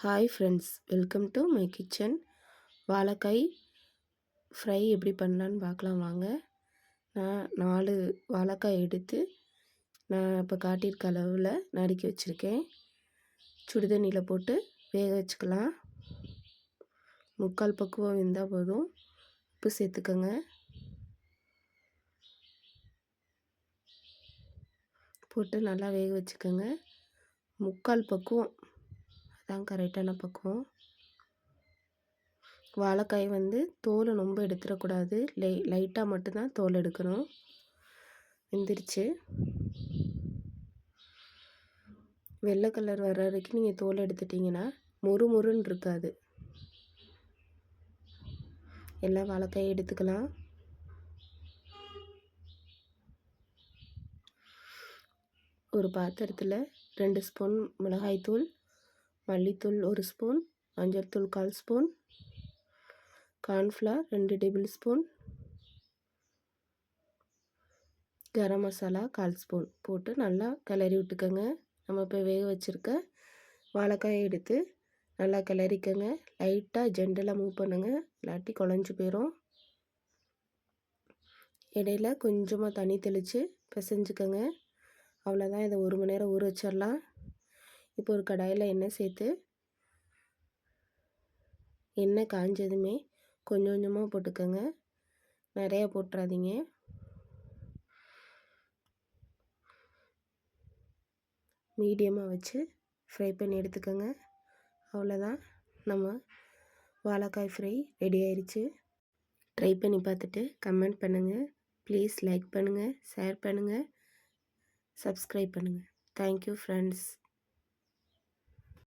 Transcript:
Hi friends welcome to my kitchen வாழைக்காய் fry எப்படி பண்ணலான்னு பார்க்கலாம் வாங்க. நான் நாலு வாழைக்காய் எடுத்து நான் இப்போ காட்டியிருக்க அளவில் நறுக்கி வச்சுருக்கேன். சுடுதண்ணியில் போட்டு வேக வச்சுக்கலாம். முக்கால் பக்குவம் இருந்தால் போதும். உப்பு சேர்த்துக்கோங்க. போட்டு நல்லா வேக வச்சுக்கோங்க. முக்கால் பக்குவம் இதுதான் கரெக்டான பக்குவம். வாழைக்காய் வந்து தோலை ரொம்ப எடுத்துடக்கூடாது. லை லைட்டாக மட்டும்தான் தோல் எடுக்கணும். வெந்துருச்சு. வெள்ளை கலர் வர்ற வரைக்கும் நீங்கள் தோல் எடுத்துட்டிங்கன்னா மொறு மொறுன்னு இருக்காது. எல்லா வாழைக்காயும் எடுத்துக்கலாம். ஒரு பாத்திரத்தில் ரெண்டு ஸ்பூன் மிளகாய்த்தூள் மல்லித்தூள் ஒரு ஸ்பூன் மஞ்சள் தூள் கால் ஸ்பூன் கார்ன்ஃப்ளவர் ரெண்டு டேபிள் ஸ்பூன் கரம் மசாலா கால் ஸ்பூன் போட்டு நல்லா கிளறி விட்டுக்கோங்க. நம்ம இப்போ வேக வச்சுருக்க வாழைக்காயை எடுத்து நல்லா கிளறிக்கோங்க. லைட்டாக ஜெண்டலாக மூவ் பண்ணுங்கள் இல்லாட்டி குழஞ்சி போயிடும் இடையில கொஞ்சமாக தண்ணி தெளித்து பிசைஞ்சுக்கோங்க. அவ்வளோதான் இதை ஒரு மணி நேரம் ஊற வச்சிடலாம். இப்போ ஒரு கடாயில் எண்ணெய் சேர்த்து எண்ணெய் காஞ்சதுமே கொஞ்சம் கொஞ்சமாக போட்டுக்கோங்க. நிறையா போட்டுறாதீங்க. மீடியமாக வச்சு ஃப்ரை பண்ணி எடுத்துக்கோங்க. அவ்வளோதான் நம்ம வாழைக்காய் ஃப்ரை ரெடி ஆயிடுச்சு ட்ரை பண்ணி பார்த்துட்டு கமெண்ட் பண்ணுங்கள் ப்ளீஸ் லைக் பண்ணுங்கள் ஷேர் பண்ணுங்கள் சப்ஸ்கிரைப் பண்ணுங்கள் தேங்க்யூ ஃப்ரெண்ட்ஸ்